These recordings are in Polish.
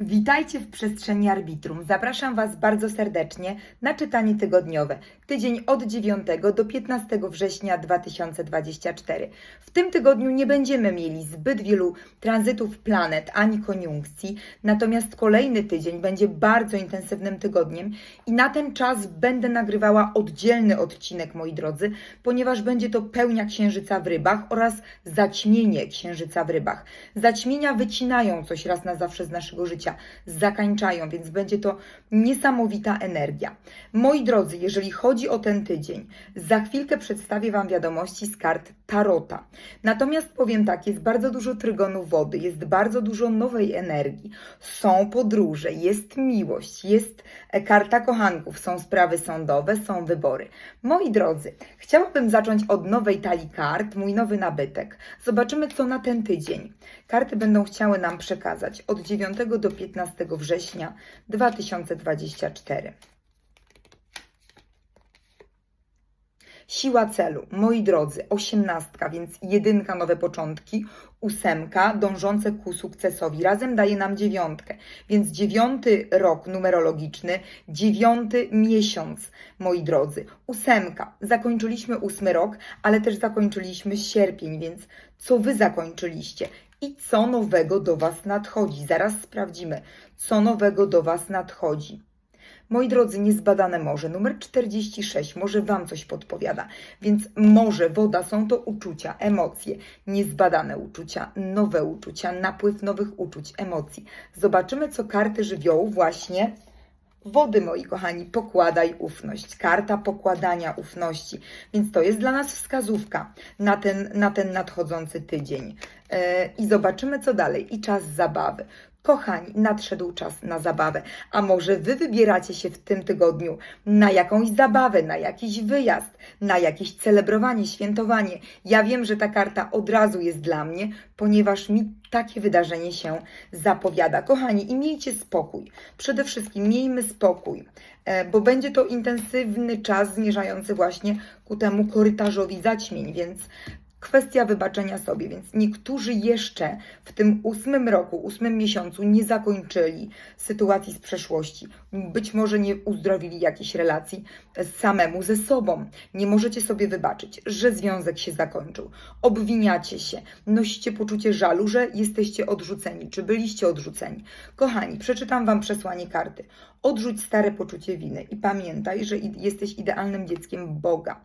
Witajcie w przestrzeni arbitrum. Zapraszam Was bardzo serdecznie na czytanie tygodniowe. Tydzień od 9 do 15 września 2024. W tym tygodniu nie będziemy mieli zbyt wielu tranzytów planet ani koniunkcji, natomiast kolejny tydzień będzie bardzo intensywnym tygodniem i na ten czas będę nagrywała oddzielny odcinek, moi drodzy, ponieważ będzie to pełnia księżyca w rybach oraz zaćmienie księżyca w rybach. Zaćmienia wycinają coś raz na zawsze z naszego życia, zakańczają, więc będzie to niesamowita energia. Moi drodzy, jeżeli chodzi o ten tydzień, za chwilkę przedstawię Wam wiadomości z kart Tarota. Natomiast powiem tak, jest bardzo dużo trygonu wody, jest bardzo dużo nowej energii, są podróże, jest miłość, jest e, karta kochanków, są sprawy sądowe, są wybory. Moi drodzy, chciałabym zacząć od nowej talii kart, mój nowy nabytek. Zobaczymy, co na ten tydzień. Karty będą chciały nam przekazać od 9 do 15 września 2024. Siła celu, moi drodzy, osiemnastka, więc jedynka nowe początki, ósemka dążące ku sukcesowi, razem daje nam dziewiątkę, więc dziewiąty rok numerologiczny, dziewiąty miesiąc, moi drodzy, ósemka, zakończyliśmy ósmy rok, ale też zakończyliśmy sierpień, więc co Wy zakończyliście? I co nowego do Was nadchodzi? Zaraz sprawdzimy, co nowego do Was nadchodzi. Moi drodzy, niezbadane morze, numer 46, może Wam coś podpowiada, więc morze, woda są to uczucia, emocje, niezbadane uczucia, nowe uczucia, napływ nowych uczuć, emocji. Zobaczymy, co karty żywiołu właśnie Wody, moi kochani, pokładaj ufność. Karta pokładania ufności. Więc to jest dla nas wskazówka na ten, na ten nadchodzący tydzień. E, I zobaczymy, co dalej. I czas zabawy. Kochani, nadszedł czas na zabawę. A może Wy wybieracie się w tym tygodniu na jakąś zabawę, na jakiś wyjazd, na jakieś celebrowanie, świętowanie. Ja wiem, że ta karta od razu jest dla mnie, ponieważ mi takie wydarzenie się zapowiada. Kochani, i miejcie spokój. Przede wszystkim miejmy spokój, e, bo będzie to intensywny czas zmierzający właśnie ku temu korytarzowi zaćmień, więc kwestia wybaczenia sobie, więc niektórzy jeszcze w tym ósmym roku, ósmym miesiącu nie zakończyli sytuacji z przeszłości. Być może nie uzdrowili jakiejś relacji samemu ze sobą. Nie możecie sobie wybaczyć, że związek się zakończył. Obwiniacie się, nosicie poczucie żalu, że jesteście odrzuceni, czy byliście odrzuceni. Kochani, przeczytam Wam przesłanie karty. Odrzuć stare poczucie winy i pamiętaj, że jesteś idealnym dzieckiem Boga.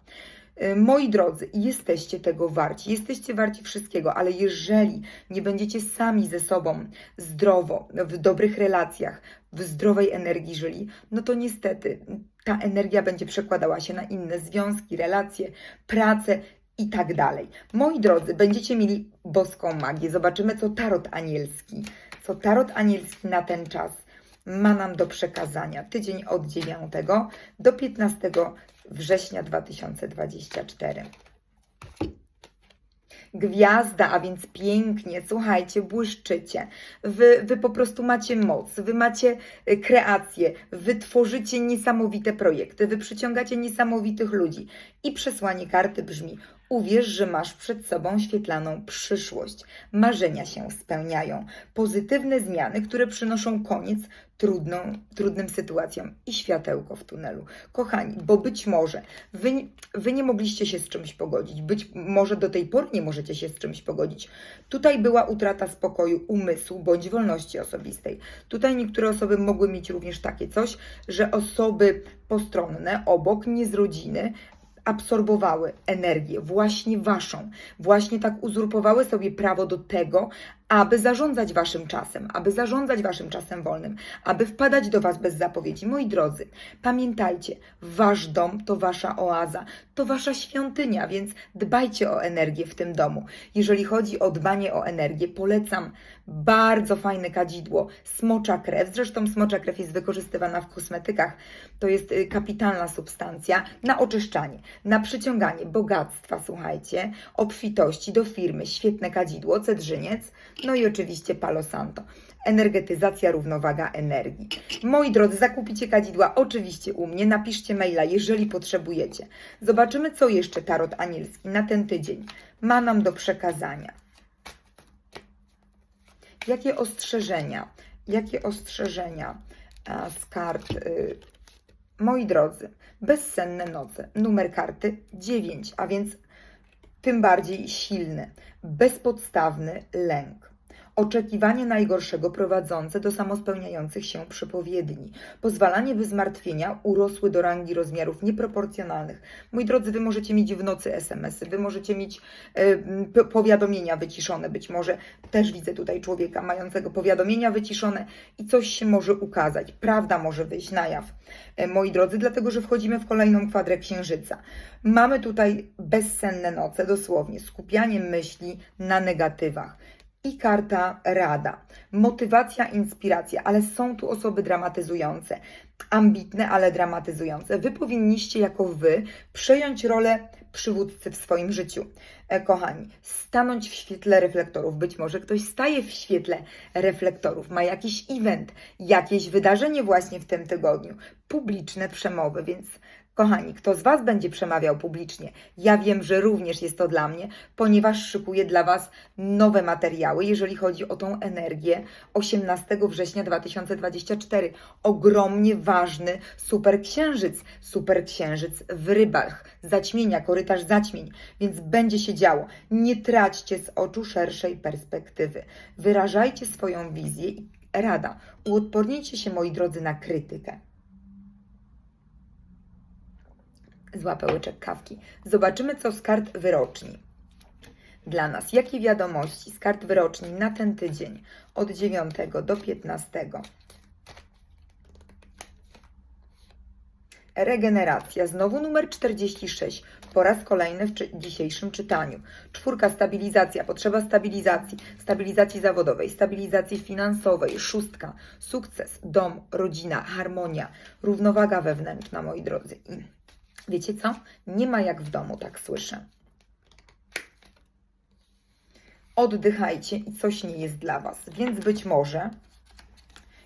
Y, Moi drodzy, jesteście tego warci, jesteście warci wszystkiego, ale jeżeli nie będziecie sami ze sobą zdrowo, w dobrych relacjach, w zdrowej energii żyli, no to niestety ta energia będzie przekładała się na inne związki, relacje, pracę i tak dalej. Moi drodzy, będziecie mieli boską magię. Zobaczymy, co tarot anielski, co tarot anielski na ten czas ma nam do przekazania. Tydzień od 9 do 15 września 2024. Gwiazda, a więc pięknie, słuchajcie, błyszczycie. Wy, wy po prostu macie moc, wy macie y, kreację, wy tworzycie niesamowite projekty, wy przyciągacie niesamowitych ludzi. I przesłanie karty brzmi: Uwierz, że masz przed sobą świetlaną przyszłość. Marzenia się spełniają. Pozytywne zmiany, które przynoszą koniec trudną, trudnym sytuacjom i światełko w tunelu. Kochani, bo być może wy, wy nie mogliście się z czymś pogodzić, być może do tej pory nie możecie się z czymś pogodzić. Tutaj była utrata spokoju umysłu bądź wolności osobistej. Tutaj niektóre osoby mogły mieć również takie coś, że osoby postronne obok, nie z rodziny, absorbowały energię właśnie waszą, właśnie tak uzurpowały sobie prawo do tego, aby zarządzać waszym czasem, aby zarządzać waszym czasem wolnym, aby wpadać do was bez zapowiedzi. Moi drodzy, pamiętajcie, wasz dom to wasza oaza, to wasza świątynia, więc dbajcie o energię w tym domu. Jeżeli chodzi o dbanie o energię, polecam bardzo fajne kadzidło, smocza krew. Zresztą smocza krew jest wykorzystywana w kosmetykach. To jest y, kapitalna substancja na oczyszczanie, na przyciąganie bogactwa, słuchajcie, obfitości do firmy. Świetne kadzidło, cedrzyniec, no i oczywiście Palo Santo. Energetyzacja, równowaga energii. Moi drodzy, zakupicie kadzidła oczywiście u mnie, napiszcie maila, jeżeli potrzebujecie. Zobaczymy, co jeszcze Tarot Anielski na ten tydzień ma nam do przekazania. Jakie ostrzeżenia Jakie ostrzeżenia a, z kart, y, moi drodzy? Bezsenne noce. Numer karty 9, a więc tym bardziej silny, bezpodstawny lęk. Oczekiwanie najgorszego prowadzące do samospełniających się przepowiedni. Pozwalanie, by zmartwienia urosły do rangi rozmiarów nieproporcjonalnych. Moi drodzy, wy możecie mieć w nocy SMS-y, wy możecie mieć p- powiadomienia wyciszone. Być może też widzę tutaj człowieka mającego powiadomienia wyciszone i coś się może ukazać. Prawda może wyjść na jaw. E, moi drodzy, dlatego że wchodzimy w kolejną kwadrę księżyca. Mamy tutaj bezsenne noce, dosłownie skupianie myśli na negatywach. I karta rada. Motywacja, inspiracja, ale są tu osoby dramatyzujące, ambitne, ale dramatyzujące. Wy powinniście jako wy przejąć rolę przywódcy w swoim życiu. E, kochani, stanąć w świetle reflektorów. Być może ktoś staje w świetle reflektorów, ma jakiś event, jakieś wydarzenie właśnie w tym tygodniu, publiczne przemowy, więc Kochani, kto z Was będzie przemawiał publicznie? Ja wiem, że również jest to dla mnie, ponieważ szykuję dla Was nowe materiały, jeżeli chodzi o tą energię 18 września 2024. Ogromnie ważny superksiężyc, superksiężyc w rybach, zaćmienia, korytarz zaćmień, więc będzie się działo. Nie traćcie z oczu szerszej perspektywy. Wyrażajcie swoją wizję i rada, uodpornijcie się, moi drodzy, na krytykę. Złapę łyczek kawki. Zobaczymy, co z kart wyroczni. Dla nas, jakie wiadomości z kart wyroczni na ten tydzień od 9 do 15? Regeneracja, znowu numer 46, po raz kolejny w czy- dzisiejszym czytaniu. Czwórka, stabilizacja, potrzeba stabilizacji, stabilizacji zawodowej, stabilizacji finansowej. Szóstka, sukces, dom, rodzina, harmonia, równowaga wewnętrzna, moi drodzy. I wiecie co? Nie ma jak w domu, tak słyszę. Oddychajcie i coś nie jest dla Was, więc być może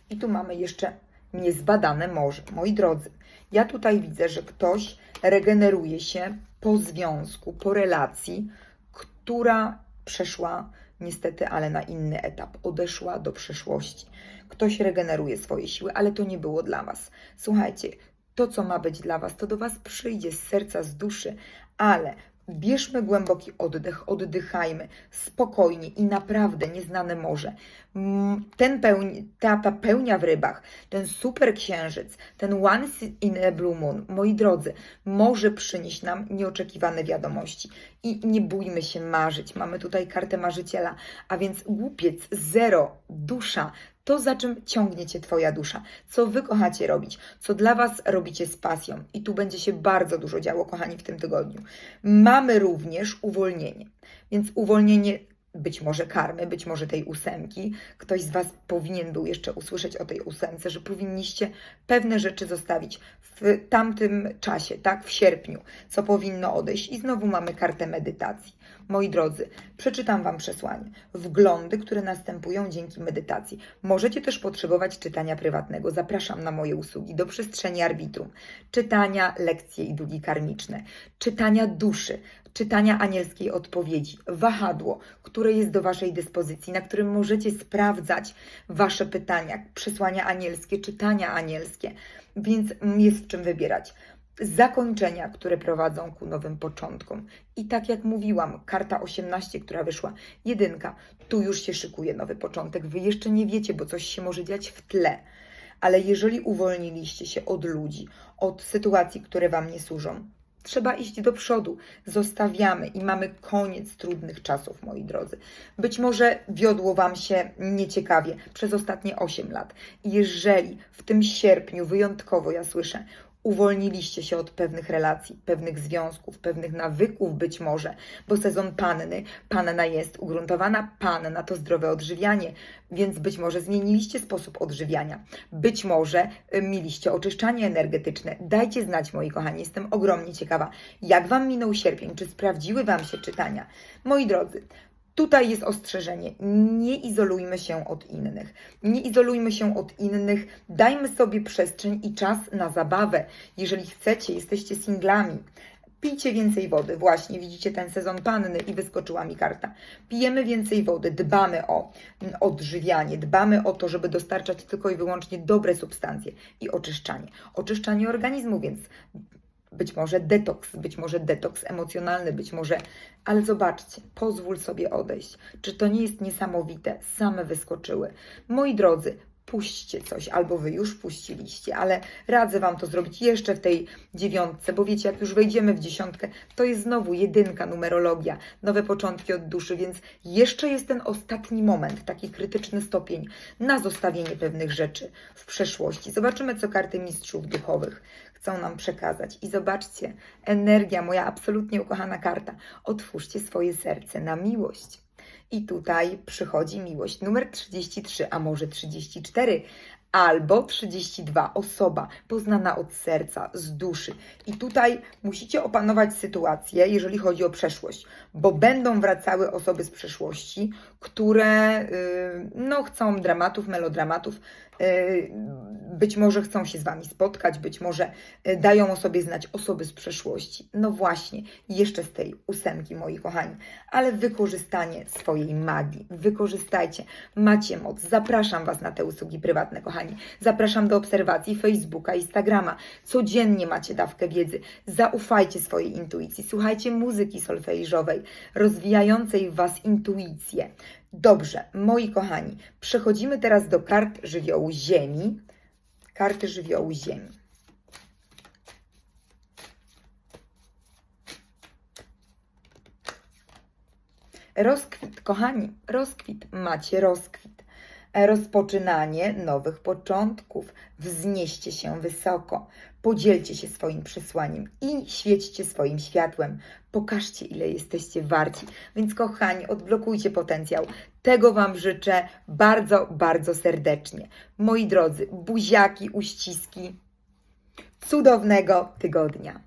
i tu mamy jeszcze niezbadane morze. Moi drodzy, ja tutaj widzę, że ktoś regeneruje się po związku, po relacji, która przeszła niestety, ale na inny etap, odeszła do przeszłości. Ktoś regeneruje swoje siły, ale to nie było dla Was. Słuchajcie, to, co ma być dla Was, to do Was przyjdzie z serca, z duszy, ale bierzmy głęboki oddech, oddychajmy spokojnie i naprawdę nieznane morze. Mm, Ten pełni, ta, ta pełnia w rybach, ten super księżyc, ten once in a blue moon, moi drodzy, może przynieść nam nieoczekiwane wiadomości. I nie bójmy się marzyć. Mamy tutaj kartę marzyciela, a więc głupiec, zero, dusza, to, za czym ciągnie Cię Twoja dusza, co Wy kochacie robić, co dla Was robicie z pasją. I tu będzie się bardzo dużo działo, kochani, w tym tygodniu. Mamy również uwolnienie, więc uwolnienie być może karmy, być może tej ósemki. Ktoś z Was powinien był jeszcze usłyszeć o tej ósemce, że powinniście pewne rzeczy zostawić w tamtym czasie, tak, w sierpniu, co powinno odejść. I znowu mamy kartę medytacji. Moi drodzy, przeczytam Wam przesłanie. Wglądy, które następują dzięki medytacji. Możecie też potrzebować czytania prywatnego. Zapraszam na moje usługi do przestrzeni arbitrum. Czytania, lekcje i długi karmiczne. Czytania duszy, czytania anielskiej odpowiedzi. Wahadło, które jest do Waszej dyspozycji, na którym możecie sprawdzać Wasze pytania, przesłania anielskie, czytania anielskie. Więc jest w czym wybierać zakończenia, które prowadzą ku nowym początkom. I tak jak mówiłam, karta 18, która wyszła, jedynka, tu już się szykuje nowy początek. Wy jeszcze nie wiecie, bo coś się może dziać w tle. Ale jeżeli uwolniliście się od ludzi, od sytuacji, które Wam nie służą, trzeba iść do przodu. Zostawiamy i mamy koniec trudnych czasów, moi drodzy. Być może wiodło Wam się nieciekawie przez ostatnie 8 lat. Jeżeli w tym sierpniu wyjątkowo, ja słyszę, uwolniliście się od pewnych relacji, pewnych związków, pewnych nawyków być może, bo sezon panny, panna jest ugruntowana, panna to zdrowe odżywianie, więc być może zmieniliście sposób odżywiania, być może y, mieliście oczyszczanie energetyczne. Dajcie znać, moi kochani, jestem ogromnie ciekawa, jak Wam minął sierpień, czy sprawdziły Wam się czytania. Moi drodzy, Tutaj jest ostrzeżenie. Nie izolujmy się od innych. Nie izolujmy się od innych. Dajmy sobie przestrzeń i czas na zabawę. Jeżeli chcecie, jesteście singlami, Pijcie więcej wody. Właśnie, widzicie ten sezon panny i wyskoczyła mi karta. Pijemy więcej wody, dbamy o odżywianie, dbamy o to, żeby dostarczać tylko i wyłącznie dobre substancje i oczyszczanie. Oczyszczanie organizmu, więc być może detoks, być może detoks emocjonalny, być może, ale zobaczcie, pozwól sobie odejść. Czy to nie jest niesamowite? Same wyskoczyły. Moi drodzy, puśćcie coś, albo wy już puściliście, ale radzę Wam to zrobić jeszcze w tej dziewiątce, bo wiecie, jak już wejdziemy w dziesiątkę, to jest znowu jedynka numerologia, nowe początki od duszy, więc jeszcze jest ten ostatni moment, taki krytyczny stopień na zostawienie pewnych rzeczy w przeszłości. Zobaczymy, co karty mistrzów duchowych chcą nam przekazać. I zobaczcie, energia, moja absolutnie ukochana karta. Otwórzcie swoje serce na miłość. I tutaj przychodzi miłość numer 33, a może 34, albo 32, osoba poznana od serca, z duszy. I tutaj musicie opanować sytuację, jeżeli chodzi o przeszłość, bo będą wracały osoby z przeszłości, które y, no, chcą dramatów, melodramatów, y, być może chcą się z Wami spotkać, być może y, dają o sobie znać osoby z przeszłości. No właśnie, jeszcze z tej ósemki, moi kochani, ale wykorzystanie swojej magii, wykorzystajcie, macie moc. Zapraszam Was na te usługi prywatne, kochani. Zapraszam do obserwacji Facebooka, Instagrama. Codziennie macie dawkę wiedzy. Zaufajcie swojej intuicji, słuchajcie muzyki solfejiżowej, rozwijającej w Was intuicję. Dobrze, moi kochani, przechodzimy teraz do kart żywiołu Ziemi. Karty żywiołu Ziemi. Rozkwit, kochani, rozkwit, macie rozkwit. Rozpoczynanie nowych początków. Wznieście się wysoko. Podzielcie się swoim przesłaniem i świećcie swoim światłem. Pokażcie, ile jesteście warci. Więc, kochani, odblokujcie potencjał. Tego Wam życzę bardzo, bardzo serdecznie. Moi drodzy, buziaki, uściski. Cudownego tygodnia.